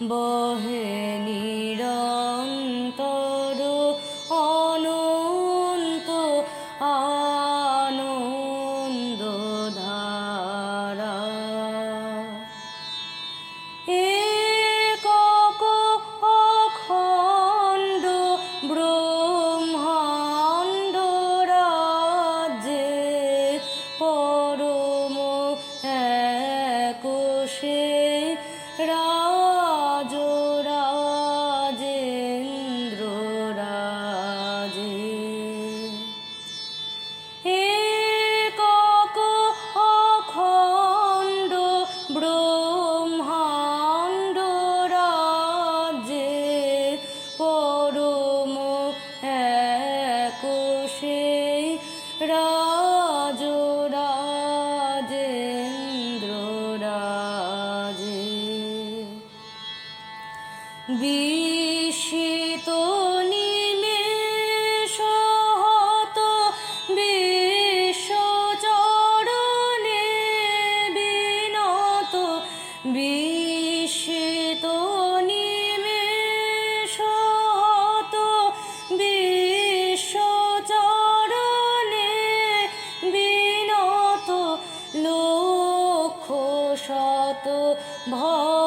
বহে নিরন্তর অনন্ত আনন্দ ধারা। একক অখণ্ড ব্রহ্মাণ্ড রাজ্যে পরম বিস্মিত নিমেষ হত বিশ্বচরণে বিনত। বিস্মিত নিমেষ হত বিশ্বচরণে বিনত। লক্ষ শত ভক্ত